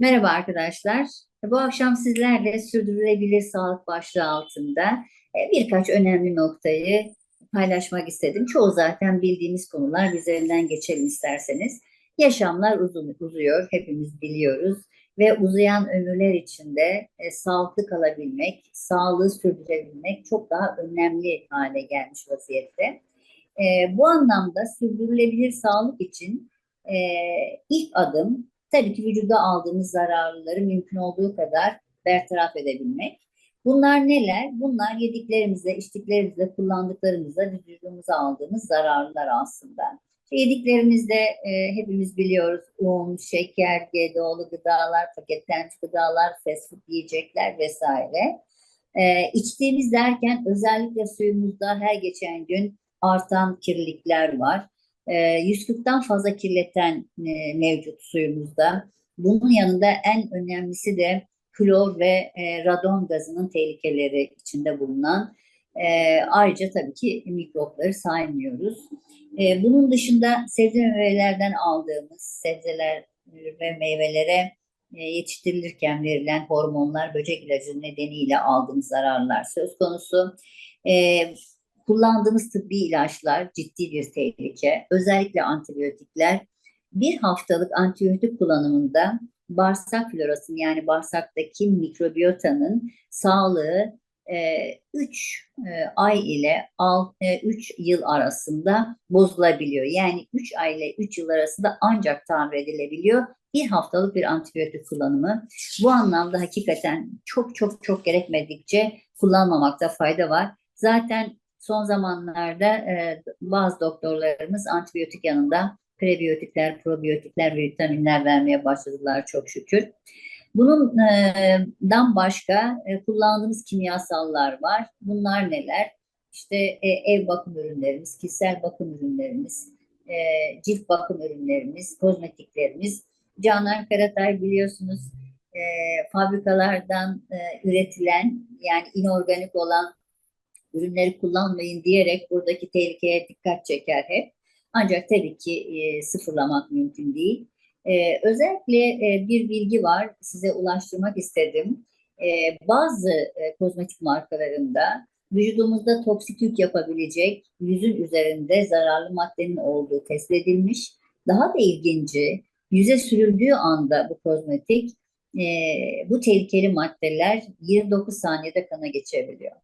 Merhaba arkadaşlar. Bu akşam sizlerle sürdürülebilir sağlık başlığı altında e, birkaç önemli noktayı paylaşmak istedim. Çoğu zaten bildiğimiz konular üzerinden geçelim isterseniz. Yaşamlar uzun, uzuyor, hepimiz biliyoruz ve uzayan ömürler içinde e, sağlıklı kalabilmek, sağlığı sürdürebilmek çok daha önemli hale gelmiş vaziyette. E, bu anlamda sürdürülebilir sağlık için e, ilk adım Tabii ki vücuda aldığımız zararları mümkün olduğu kadar bertaraf edebilmek. Bunlar neler? Bunlar yediklerimizle, içtiklerimizle, kullandıklarımızla vücudumuza aldığımız zararlar aslında. Yediklerimizde e, hepimiz biliyoruz un, şeker, GDO'lu gıdalar, paketlenmiş gıdalar, fast food yiyecekler vesaire. E, içtiğimiz derken özellikle suyumuzda her geçen gün artan kirlilikler var. 140'tan ee, fazla kirleten e, mevcut suyumuzda. Bunun yanında en önemlisi de klor ve e, radon gazının tehlikeleri içinde bulunan e, ayrıca tabii ki mikropları saymıyoruz. bunun dışında sebze meyvelerden aldığımız sebzeler ve meyvelere yetiştirilirken verilen hormonlar, böcek ilacı nedeniyle aldığımız zararlar söz konusu. Kullandığımız tıbbi ilaçlar ciddi bir tehlike. Özellikle antibiyotikler. Bir haftalık antibiyotik kullanımında bağırsak florasının yani bağırsaktaki mikrobiyotanın sağlığı 3 e, e, ay ile 3 e, yıl arasında bozulabiliyor. Yani 3 ay ile 3 yıl arasında ancak tamir edilebiliyor. Bir haftalık bir antibiyotik kullanımı. Bu anlamda hakikaten çok çok çok gerekmedikçe kullanmamakta fayda var. Zaten Son zamanlarda e, bazı doktorlarımız antibiyotik yanında prebiyotikler, probiyotikler vitaminler vermeye başladılar çok şükür. Bundan başka e, kullandığımız kimyasallar var. Bunlar neler? İşte e, ev bakım ürünlerimiz, kişisel bakım ürünlerimiz, e, cilt bakım ürünlerimiz, kozmetiklerimiz. Canan Karatay biliyorsunuz e, fabrikalardan e, üretilen yani inorganik olan ürünleri kullanmayın diyerek buradaki tehlikeye dikkat çeker hep. Ancak tabii ki e, sıfırlamak mümkün değil. E, özellikle e, bir bilgi var size ulaştırmak istedim. E, bazı e, kozmetik markalarında vücudumuzda toksik yük yapabilecek yüzün üzerinde zararlı maddenin olduğu tespit edilmiş. Daha da ilginci yüze sürüldüğü anda bu kozmetik e, bu tehlikeli maddeler 29 saniyede kana geçebiliyor.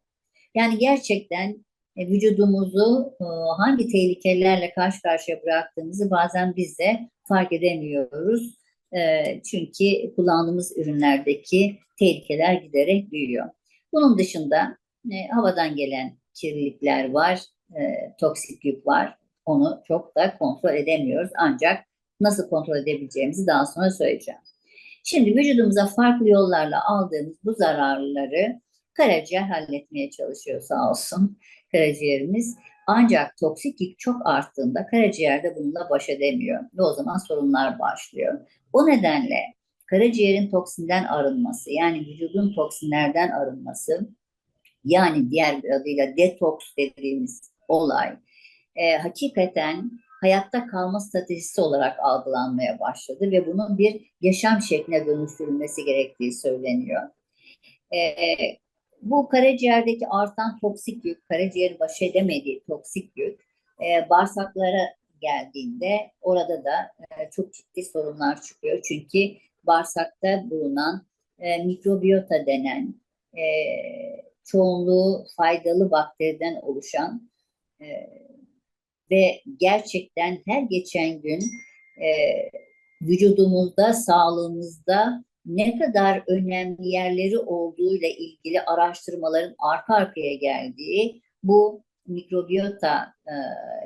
Yani gerçekten e, vücudumuzu e, hangi tehlikelerle karşı karşıya bıraktığımızı bazen biz de fark edemiyoruz. E, çünkü kullandığımız ürünlerdeki tehlikeler giderek büyüyor. Bunun dışında havadan gelen kirlilikler var, toksik yük var. Onu çok da kontrol edemiyoruz. Ancak nasıl kontrol edebileceğimizi daha sonra söyleyeceğim. Şimdi vücudumuza farklı yollarla aldığımız bu zararları Karaciğer halletmeye çalışıyor sağ olsun karaciğerimiz. Ancak toksik yük çok arttığında karaciğerde bununla baş edemiyor ve o zaman sorunlar başlıyor. O nedenle karaciğerin toksinden arınması yani vücudun toksinlerden arınması yani diğer bir adıyla detoks dediğimiz olay e, hakikaten hayatta kalma stratejisi olarak algılanmaya başladı ve bunun bir yaşam şekline dönüştürülmesi gerektiği söyleniyor. E, bu karaciğerdeki artan toksik yük, karaciğerin baş edemediği toksik yük e, bağırsaklara geldiğinde orada da e, çok ciddi sorunlar çıkıyor. Çünkü bağırsakta bulunan e, mikrobiyota denen e, çoğunluğu faydalı bakteriden oluşan e, ve gerçekten her geçen gün e, vücudumuzda, sağlığımızda ne kadar önemli yerleri olduğuyla ilgili araştırmaların arka arkaya geldiği bu mikrobiyota e,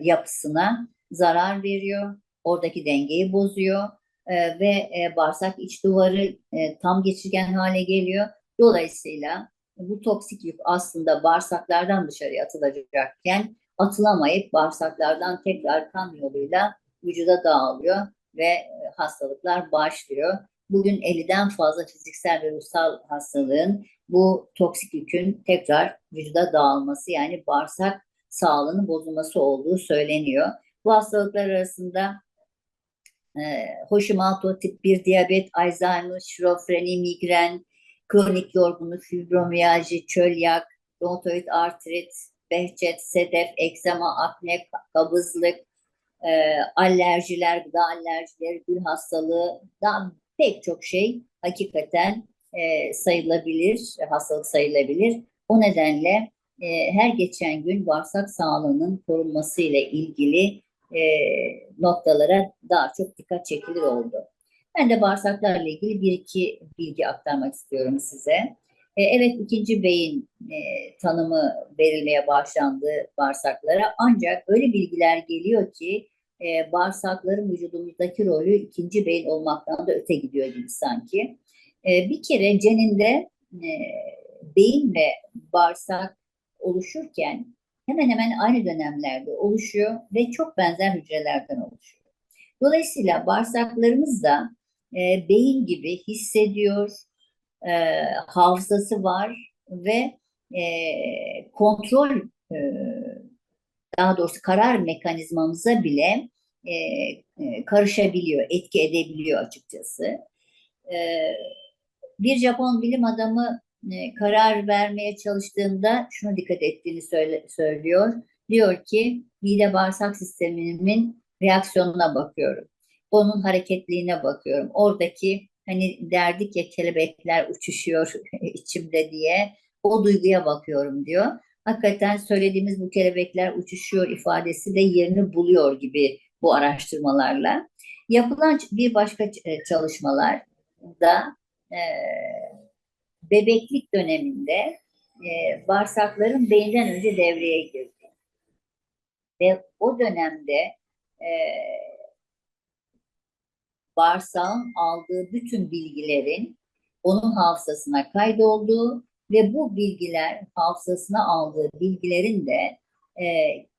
yapısına zarar veriyor. Oradaki dengeyi bozuyor e, ve e, bağırsak iç duvarı e, tam geçirgen hale geliyor. Dolayısıyla bu toksik yük aslında bağırsaklardan dışarıya atılacakken atılamayıp bağırsaklardan tekrar kan yoluyla vücuda dağılıyor ve e, hastalıklar başlıyor bugün 50'den fazla fiziksel ve ruhsal hastalığın bu toksik yükün tekrar vücuda dağılması yani bağırsak sağlığının bozulması olduğu söyleniyor. Bu hastalıklar arasında e, Hashimoto tip 1 diyabet, Alzheimer, şizofreni, migren, kronik yorgunluk, fibromiyalji, çölyak, romatoid artrit, behçet, sedef, egzama, akne, kabızlık, e, alerjiler, gıda alerjileri, gül hastalığı, daha pek çok şey hakikaten e, sayılabilir, hastalık sayılabilir. O nedenle e, her geçen gün bağırsak sağlığının korunması ile ilgili e, noktalara daha çok dikkat çekilir oldu. Ben de bağırsaklarla ilgili bir iki bilgi aktarmak istiyorum size. E, evet ikinci beyin e, tanımı verilmeye başlandı bağırsaklara ancak öyle bilgiler geliyor ki e, bağırsakların vücudumuzdaki rolü ikinci beyin olmaktan da öte gidiyor gibi sanki. E, bir kere ceninde e, beyin ve bağırsak oluşurken hemen hemen aynı dönemlerde oluşuyor ve çok benzer hücrelerden oluşuyor. Dolayısıyla bağırsaklarımız da e, beyin gibi hissediyor, e, hafızası var ve e, kontrol e, daha doğrusu karar mekanizmamıza bile e, e, karışabiliyor, etki edebiliyor açıkçası. E, bir Japon bilim adamı e, karar vermeye çalıştığında şunu dikkat ettiğini söyle, söylüyor. Diyor ki mide bağırsak sistemimin reaksiyonuna bakıyorum. Onun hareketliğine bakıyorum. Oradaki hani derdik ya kelebekler uçuşuyor içimde diye o duyguya bakıyorum diyor. Hakikaten söylediğimiz bu kelebekler uçuşuyor ifadesi de yerini buluyor gibi bu araştırmalarla. Yapılan bir başka e, çalışmalar da e, bebeklik döneminde e, bağırsakların beyinden önce devreye girdi. Ve o dönemde e, bağırsağın aldığı bütün bilgilerin onun hafızasına kaydolduğu ve bu bilgiler hafızasına aldığı bilgilerin de e,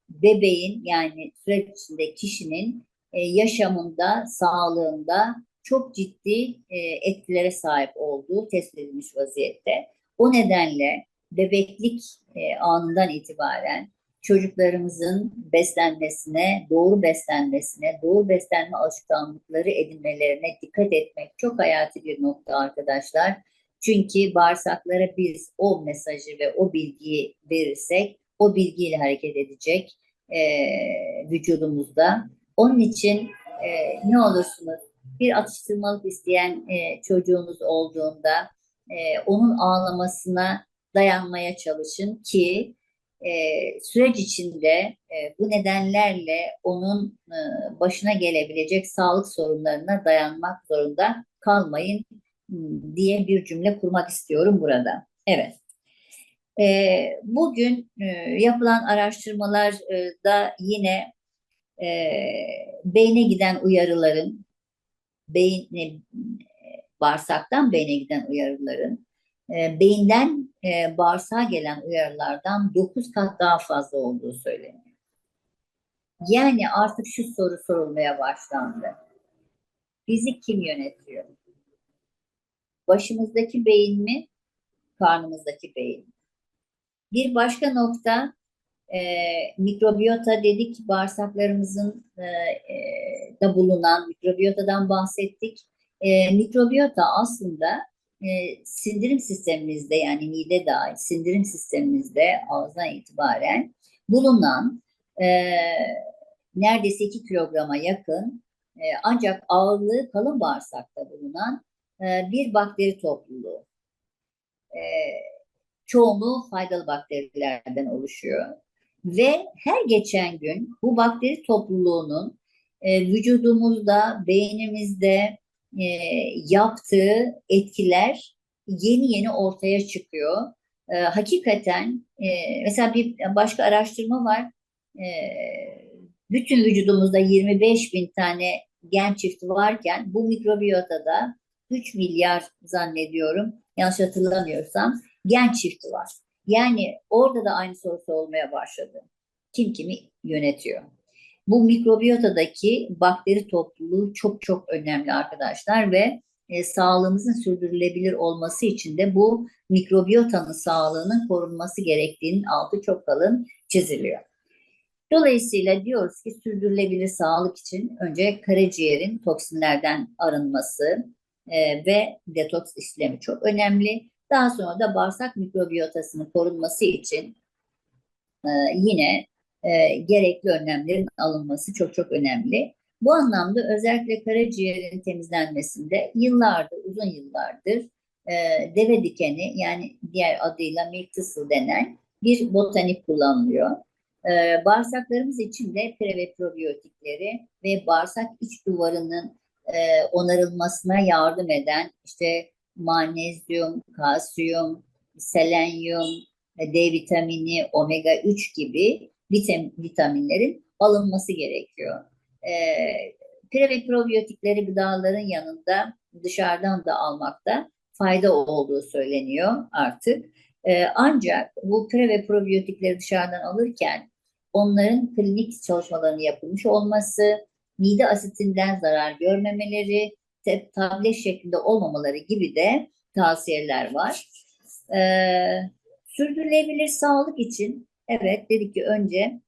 bebeğin yani süreç içinde kişinin e, yaşamında, sağlığında çok ciddi e, etkilere sahip olduğu tespit edilmiş vaziyette. O nedenle bebeklik e, anından itibaren çocuklarımızın beslenmesine, doğru beslenmesine, doğru beslenme alışkanlıkları edinmelerine dikkat etmek çok hayati bir nokta arkadaşlar. Çünkü bağırsaklara biz o mesajı ve o bilgiyi verirsek o bilgiyle hareket edecek e, vücudumuzda. Onun için e, ne olursunuz bir atıştırmalık isteyen e, çocuğunuz olduğunda e, onun ağlamasına dayanmaya çalışın ki e, süreç içinde e, bu nedenlerle onun e, başına gelebilecek sağlık sorunlarına dayanmak zorunda kalmayın diye bir cümle kurmak istiyorum burada. Evet. E, bugün e, yapılan araştırmalarda yine e, beyne giden uyarıların beyin bağırsaktan beyne giden uyarıların e, beyinden e, bağırsağa gelen uyarılardan 9 kat daha fazla olduğu söyleniyor. Yani artık şu soru sorulmaya başlandı. Bizi kim yönetiyor? Başımızdaki beyin mi? Karnımızdaki beyin mi? Bir başka nokta e, mikrobiyota dedik bağırsaklarımızın e, e, da bulunan mikrobiyotadan bahsettik. E, mikrobiyota aslında e, sindirim sistemimizde yani mide dahil sindirim sistemimizde ağızdan itibaren bulunan e, neredeyse 2 kilograma yakın e, ancak ağırlığı kalın bağırsakta bulunan bir bakteri topluluğu. E, çoğunluğu faydalı bakterilerden oluşuyor. Ve her geçen gün bu bakteri topluluğunun e, vücudumuzda, beynimizde e, yaptığı etkiler yeni yeni ortaya çıkıyor. E, hakikaten e, mesela bir başka araştırma var. E, bütün vücudumuzda 25 bin tane gen çifti varken bu mikrobiyotada 3 milyar zannediyorum yanlış hatırlamıyorsam gen çifti var. Yani orada da aynı sorusu olmaya başladı. Kim kimi yönetiyor? Bu mikrobiyotadaki bakteri topluluğu çok çok önemli arkadaşlar ve e, sağlığımızın sürdürülebilir olması için de bu mikrobiyotanın sağlığının korunması gerektiğinin altı çok kalın çiziliyor. Dolayısıyla diyoruz ki sürdürülebilir sağlık için önce karaciğerin toksinlerden arınması e, ve detoks işlemi çok önemli. Daha sonra da bağırsak mikrobiyotasının korunması için e, yine e, gerekli önlemlerin alınması çok çok önemli. Bu anlamda özellikle karaciğerin temizlenmesinde yıllardır, uzun yıllardır e, deve dikeni yani diğer adıyla milk thistle denen bir botanik kullanılıyor. E, bağırsaklarımız için de pre ve probiyotikleri ve bağırsak iç duvarının e, onarılmasına yardım eden işte magnezyum, kalsiyum, selenyum, D vitamini, omega 3 gibi vitam vitaminlerin alınması gerekiyor. E, pre ve probiyotikleri gıdaların yanında dışarıdan da almakta fayda olduğu söyleniyor artık. E, ancak bu pre ve probiyotikleri dışarıdan alırken onların klinik çalışmalarını yapılmış olması, mide asitinden zarar görmemeleri, tablet şeklinde olmamaları gibi de tavsiyeler var. Ee, sürdürülebilir sağlık için evet dedik ki önce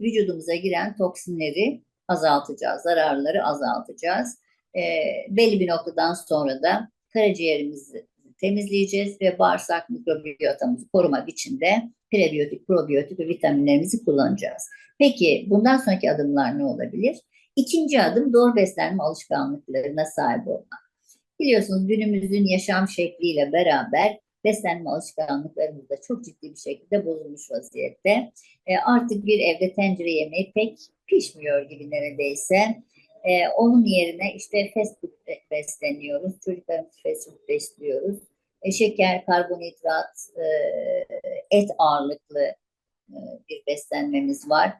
vücudumuza giren toksinleri azaltacağız, zararları azaltacağız. Ee, belli bir noktadan sonra da karaciğerimizi temizleyeceğiz ve bağırsak mikrobiyotamızı korumak için de prebiyotik, probiyotik ve vitaminlerimizi kullanacağız. Peki bundan sonraki adımlar ne olabilir? İkinci adım doğru beslenme alışkanlıklarına sahip olmak. Biliyorsunuz günümüzün yaşam şekliyle beraber beslenme alışkanlıklarımız da çok ciddi bir şekilde bozulmuş vaziyette. E, artık bir evde tencere yemeği pek pişmiyor gibi neredeyse. E, onun yerine işte fast besleniyoruz. Çocuklarımızı fast besliyoruz. E, şeker, karbonhidrat, e, et ağırlıklı e, bir beslenmemiz var.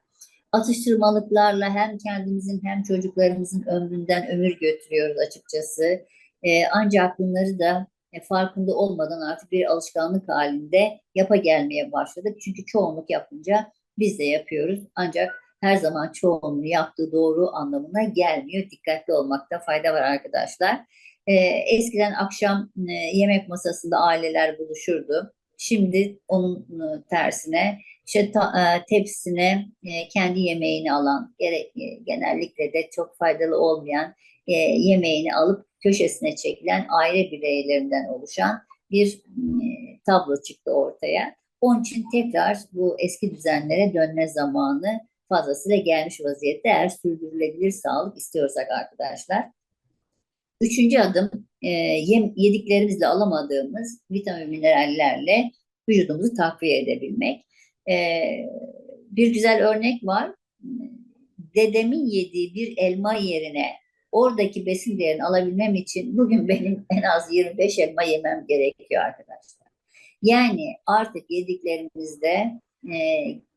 Atıştırmalıklarla hem kendimizin hem çocuklarımızın ömründen ömür götürüyoruz açıkçası. E, ancak bunları da e, farkında olmadan artık bir alışkanlık halinde yapa gelmeye başladık. Çünkü çoğunluk yapınca biz de yapıyoruz. Ancak her zaman çoğunluğu yaptığı doğru anlamına gelmiyor. Dikkatli olmakta fayda var arkadaşlar. E, eskiden akşam e, yemek masasında aileler buluşurdu. Şimdi onun e, tersine işte ta, e, tepsisine e, kendi yemeğini alan, e, genellikle de çok faydalı olmayan yemeğini alıp köşesine çekilen aile bireylerinden oluşan bir tablo çıktı ortaya. Onun için tekrar bu eski düzenlere dönme zamanı fazlasıyla gelmiş vaziyette eğer sürdürülebilir sağlık istiyorsak arkadaşlar. Üçüncü adım e, yem, yediklerimizle alamadığımız vitamin minerallerle vücudumuzu takviye edebilmek. E, bir güzel örnek var. Dedemin yediği bir elma yerine oradaki besin değerini alabilmem için bugün benim en az 25 elma yemem gerekiyor arkadaşlar. Yani artık yediklerimizde e,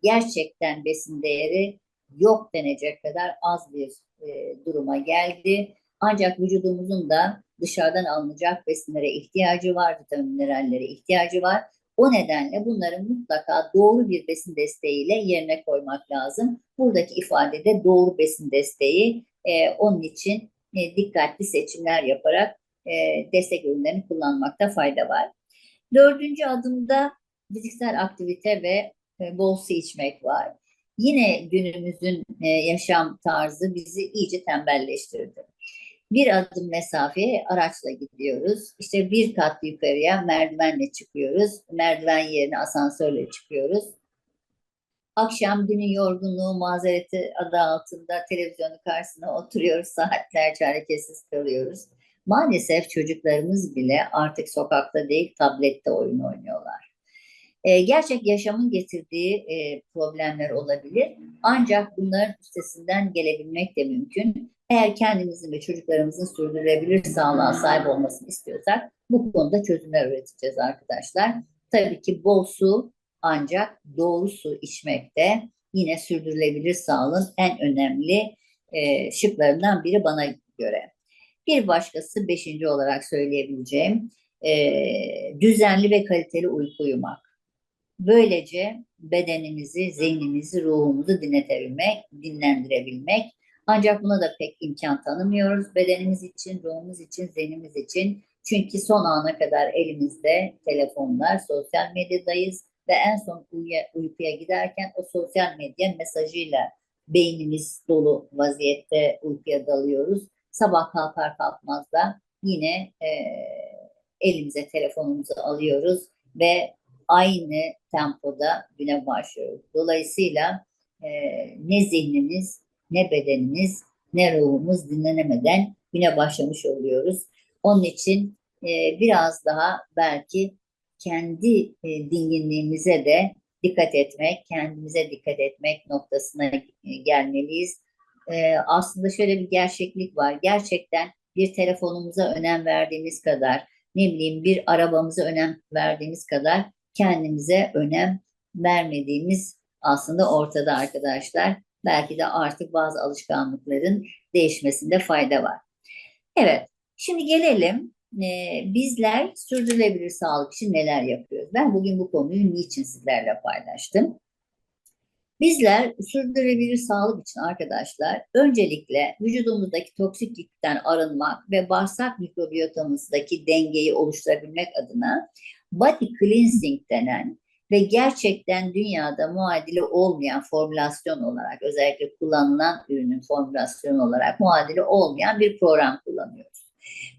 gerçekten besin değeri yok denecek kadar az bir e, duruma geldi. Ancak vücudumuzun da dışarıdan alınacak besinlere ihtiyacı var, vitamin minerallere ihtiyacı var. O nedenle bunları mutlaka doğru bir besin desteğiyle yerine koymak lazım. Buradaki ifadede doğru besin desteği e, onun için e, dikkatli seçimler yaparak e, destek ürünlerini kullanmakta fayda var. Dördüncü adımda fiziksel aktivite ve e, bol su içmek var. Yine günümüzün e, yaşam tarzı bizi iyice tembelleştirdi. Bir adım mesafeye araçla gidiyoruz. İşte bir kat yukarıya merdivenle çıkıyoruz. Merdiven yerine asansörle çıkıyoruz. Akşam günün yorgunluğu, mazereti adı altında televizyonun karşısına oturuyoruz. Saatlerce hareketsiz kalıyoruz. Maalesef çocuklarımız bile artık sokakta değil tablette oyun oynuyorlar. E, gerçek yaşamın getirdiği e, problemler olabilir. Ancak bunların üstesinden gelebilmek de mümkün. Eğer kendimizin ve çocuklarımızın sürdürülebilir sağlığa sahip olmasını istiyorsak bu konuda çözümler üreteceğiz arkadaşlar. Tabii ki bol su ancak doğru su içmek de yine sürdürülebilir sağlığın en önemli e, şıklarından biri bana göre. Bir başkası beşinci olarak söyleyebileceğim e, düzenli ve kaliteli uyku uyumak. Böylece bedenimizi, zihnimizi, ruhumuzu dinletebilmek, dinlendirebilmek. Ancak buna da pek imkan tanımıyoruz. Bedenimiz için, ruhumuz için, zihnimiz için. Çünkü son ana kadar elimizde telefonlar, sosyal medyadayız ve en son uyuya, uykuya giderken o sosyal medya mesajıyla beynimiz dolu vaziyette uykuya dalıyoruz. Sabah kalkar kalkmaz da yine e, elimize telefonumuzu alıyoruz ve aynı tempoda güne başlıyoruz. Dolayısıyla e, ne zihnimiz, ne bedenimiz, ne ruhumuz dinlenemeden güne başlamış oluyoruz. Onun için e, biraz daha belki kendi e, dinginliğimize de dikkat etmek, kendimize dikkat etmek noktasına e, gelmeliyiz. E, aslında şöyle bir gerçeklik var. Gerçekten bir telefonumuza önem verdiğimiz kadar, ne bileyim bir arabamıza önem verdiğimiz kadar kendimize önem vermediğimiz aslında ortada arkadaşlar. Belki de artık bazı alışkanlıkların değişmesinde fayda var. Evet, şimdi gelelim e, bizler sürdürülebilir sağlık için neler yapıyoruz? Ben bugün bu konuyu niçin sizlerle paylaştım? Bizler sürdürülebilir sağlık için arkadaşlar öncelikle vücudumuzdaki toksik yükten arınmak ve bağırsak mikrobiyotamızdaki dengeyi oluşturabilmek adına body cleansing denen ve gerçekten dünyada muadili olmayan formülasyon olarak özellikle kullanılan ürünün formülasyonu olarak muadili olmayan bir program kullanıyoruz.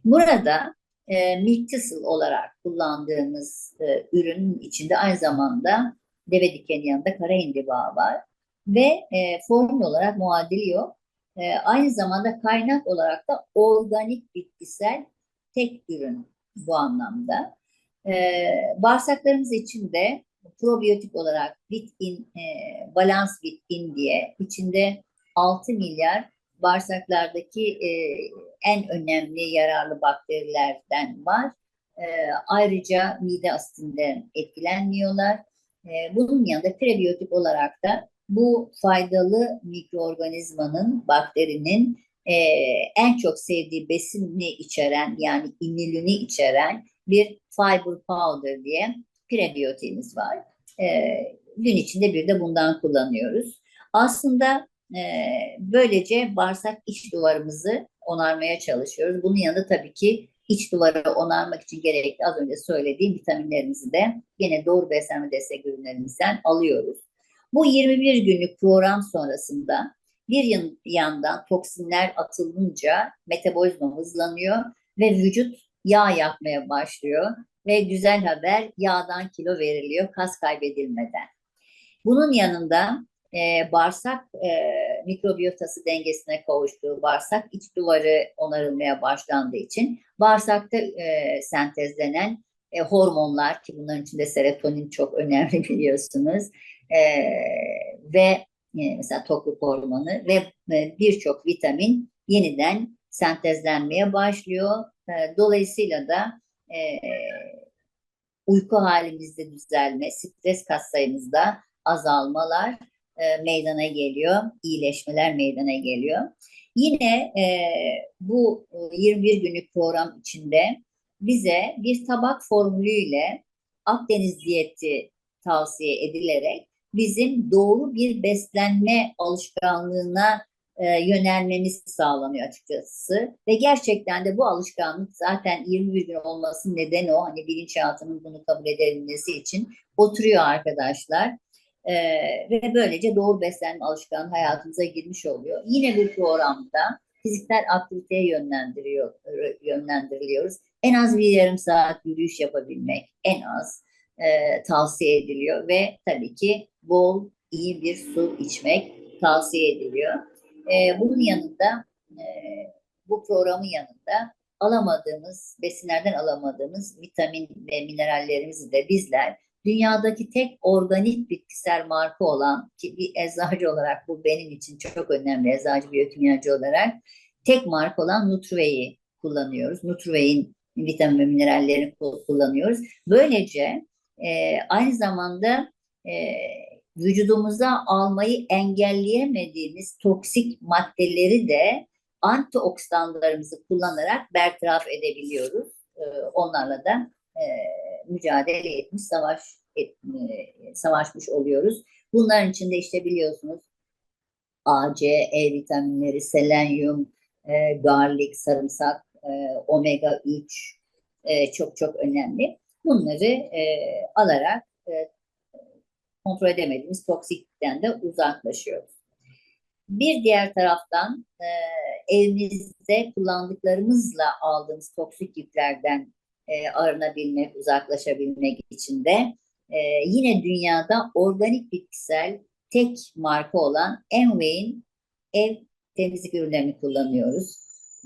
Burada e, Miltisıl olarak kullandığımız e, ürünün içinde aynı zamanda deve dikeni yanında kara indiba var ve e, formül olarak muadili yok. E, aynı zamanda kaynak olarak da organik bitkisel tek ürün bu anlamda. E, bağırsaklarımız için de probiyotik olarak Bitin, e, Balans Bitin diye içinde 6 milyar bağırsaklardaki e, en önemli yararlı bakterilerden var. E, ayrıca mide asitinden etkilenmiyorlar. E, bunun yanında prebiyotik olarak da bu faydalı mikroorganizmanın, bakterinin e, en çok sevdiği besinini içeren yani inilini içeren bir fiber powder diye prebiyotiğimiz var. E, gün içinde bir de bundan kullanıyoruz. Aslında e, böylece bağırsak iç duvarımızı onarmaya çalışıyoruz. Bunun yanında tabii ki iç duvarı onarmak için gerekli az önce söylediğim vitaminlerimizi de yine doğru beslenme destek ürünlerimizden alıyoruz. Bu 21 günlük program sonrasında bir yandan toksinler atılınca metabolizma hızlanıyor ve vücut yağ yakmaya başlıyor ve güzel haber yağdan kilo veriliyor kas kaybedilmeden. Bunun yanında e, bağırsak e, mikrobiyotası dengesine kavuştuğu bağırsak iç duvarı onarılmaya başlandığı için bağırsakta e, sentezlenen e, hormonlar ki bunların içinde serotonin çok önemli biliyorsunuz e, ve mesela tokluk hormonu ve e, birçok vitamin yeniden sentezlenmeye başlıyor. E, dolayısıyla da e, uyku halimizde düzelme, stres kas sayımızda azalmalar e, meydana geliyor, iyileşmeler meydana geliyor. Yine e, bu 21 e, günlük program içinde bize bir tabak formülüyle Akdeniz diyeti tavsiye edilerek bizim doğru bir beslenme alışkanlığına e, yönelmemiz sağlanıyor açıkçası. Ve gerçekten de bu alışkanlık zaten 21 gün olmasının nedeni o. Hani bilinçaltının bunu kabul edebilmesi için oturuyor arkadaşlar. E, ve böylece doğru beslenme alışkanlığı hayatımıza girmiş oluyor. Yine bir programda fiziksel aktiviteye yönlendiriyor, yönlendiriliyoruz. En az bir yarım saat yürüyüş yapabilmek en az e, tavsiye ediliyor ve tabii ki bol iyi bir su içmek tavsiye ediliyor. E, bunun yanında e, bu programın yanında alamadığımız, besinlerden alamadığımız vitamin ve minerallerimizi de bizler dünyadaki tek organik bitkisel marka olan ki bir eczacı olarak bu benim için çok önemli eczacı biyokimyacı olarak tek marka olan Nutrivey'i kullanıyoruz. Nutrivey'in vitamin ve minerallerini kullanıyoruz. Böylece e, aynı zamanda e, vücudumuza almayı engelleyemediğimiz toksik maddeleri de antioksidanlarımızı kullanarak bertaraf edebiliyoruz. E, onlarla da e, mücadele etmiş, savaş e, savaşmış oluyoruz. Bunların içinde işte biliyorsunuz A, C, E vitaminleri, selenyum, e, garlic, sarımsak, e, omega 3 e, çok çok önemli. Bunları alarak kontrol edemediğimiz toksiklikten de uzaklaşıyoruz. Bir diğer taraftan e, evimizde kullandıklarımızla aldığımız toksik yüklerden e, arınabilmek, uzaklaşabilmek için de e, yine dünyada organik bitkisel tek marka olan Amway'in ev temizlik ürünlerini kullanıyoruz.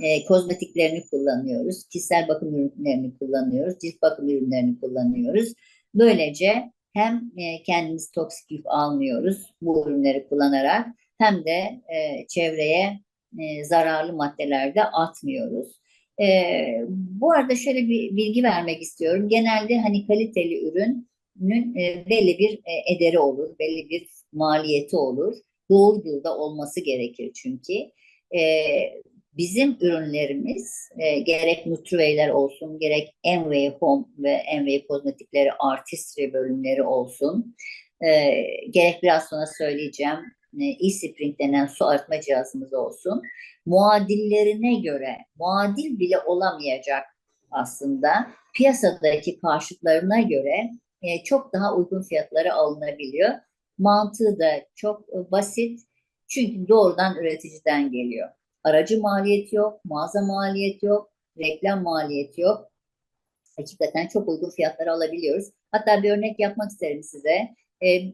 E, kozmetiklerini kullanıyoruz. Kişisel bakım ürünlerini kullanıyoruz. Cilt bakım ürünlerini kullanıyoruz. Böylece hem e, kendimiz toksik yük almıyoruz bu ürünleri kullanarak hem de e, çevreye e, zararlı maddeler de atmıyoruz. Bu arada şöyle bir bilgi vermek istiyorum. Genelde hani kaliteli ürünün e, belli bir ederi olur, belli bir maliyeti olur. Doğru da olması gerekir çünkü. Bizim ürünlerimiz e, gerek Nutrivey'ler olsun, gerek Enway Home ve Enway Kozmetikleri Artistry bölümleri olsun, e, gerek biraz sonra söyleyeceğim e-spring denen su arıtma cihazımız olsun. Muadillerine göre, muadil bile olamayacak aslında piyasadaki karşıtlarına göre e, çok daha uygun fiyatlara alınabiliyor. Mantığı da çok basit çünkü doğrudan üreticiden geliyor. Aracı maliyeti yok, mağaza maliyeti yok, reklam maliyeti yok. Hakikaten çok uygun fiyatlara alabiliyoruz. Hatta bir örnek yapmak isterim size. E,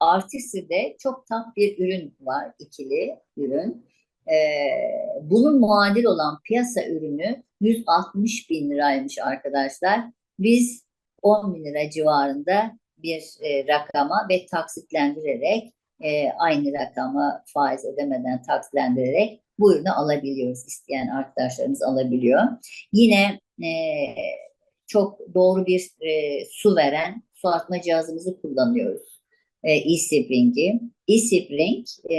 Artistry'de çok tam bir ürün var, ikili ürün. E, bunun muadil olan piyasa ürünü 160 bin liraymış arkadaşlar. Biz 10 bin lira civarında bir e, rakama ve taksitlendirerek e, aynı rakama faiz ödemeden taksitlendirerek bu ürünü alabiliyoruz. İsteyen arkadaşlarımız alabiliyor. Yine e, çok doğru bir e, su veren su artma cihazımızı kullanıyoruz. E, e-Spring'i. E-Spring e,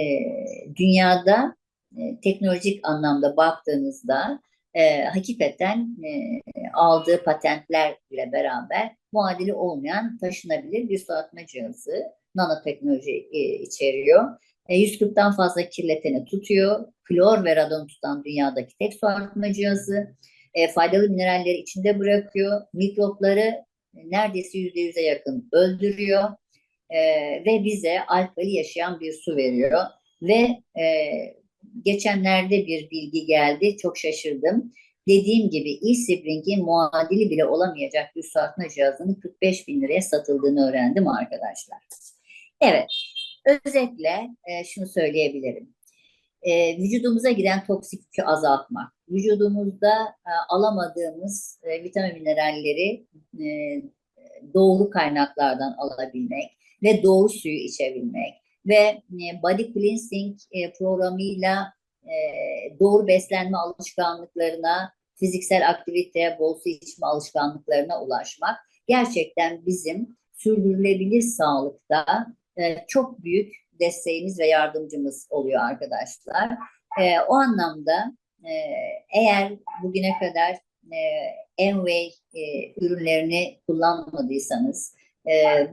dünyada e, teknolojik anlamda baktığınızda e, hakikaten e, aldığı patentlerle beraber muadili olmayan taşınabilir bir su artma cihazı. Nanoteknoloji e, içeriyor. E, 140'tan fazla kirleteni tutuyor. Klor ve radon tutan dünyadaki tek su artma cihazı. E, faydalı mineralleri içinde bırakıyor. Mikropları neredeyse yüzde yüze yakın öldürüyor e, ve bize alkali yaşayan bir su veriyor ve e, geçenlerde bir bilgi geldi çok şaşırdım. Dediğim gibi e-Spring'in muadili bile olamayacak bir su artma cihazının 45 bin liraya satıldığını öğrendim arkadaşlar. Evet, özetle e, şunu söyleyebilirim. E, vücudumuza giden toksik yükü azaltmak, vücudumuzda e, alamadığımız e, vitamin mineralleri e, doğru kaynaklardan alabilmek ve doğru suyu içebilmek ve e, body cleansing e, programıyla e, doğru beslenme alışkanlıklarına, fiziksel aktivite, bol su içme alışkanlıklarına ulaşmak gerçekten bizim sürdürülebilir sağlıkta e, çok büyük desteğimiz ve yardımcımız oluyor arkadaşlar. E, o anlamda e, eğer bugüne kadar e, Enway ürünlerini kullanmadıysanız,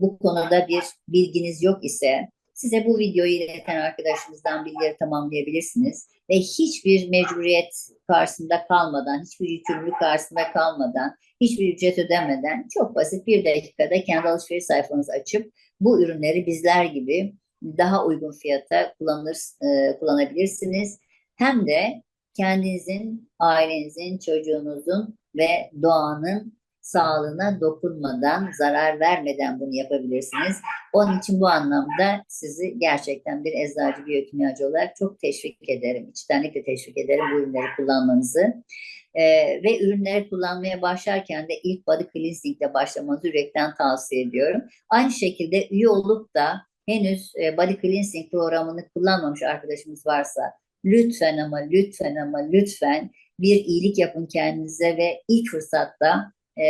bu konuda bir bilginiz yok ise size bu videoyu ileten arkadaşımızdan bilgileri tamamlayabilirsiniz ve hiçbir mecburiyet karşısında kalmadan, hiçbir yükümlülük karşısında kalmadan, hiçbir ücret ödemeden çok basit bir dakikada kendi alışveriş sayfanızı açıp bu ürünleri bizler gibi daha uygun fiyata kullanır, e, kullanabilirsiniz. Hem de kendinizin, ailenizin, çocuğunuzun ve doğanın sağlığına dokunmadan, zarar vermeden bunu yapabilirsiniz. Onun için bu anlamda sizi gerçekten bir eczacı, biyokimyacı olarak çok teşvik ederim. İçtenlikle teşvik ederim bu ürünleri kullanmanızı. Ee, ve ürünleri kullanmaya başlarken de ilk body cleansing ile başlamanızı yürekten tavsiye ediyorum. Aynı şekilde üye olup da henüz e, body cleansing programını kullanmamış arkadaşımız varsa lütfen ama lütfen ama lütfen bir iyilik yapın kendinize ve ilk fırsatta e,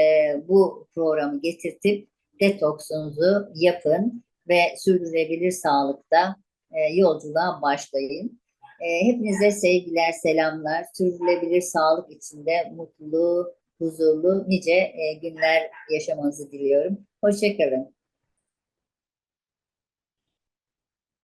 bu programı getirtip detoksunuzu yapın ve sürdürülebilir sağlıkta e, yolculuğa başlayın. E, hepinize sevgiler, selamlar. Sürdürülebilir sağlık içinde mutlu, huzurlu, nice e, günler yaşamanızı diliyorum. Hoşçakalın.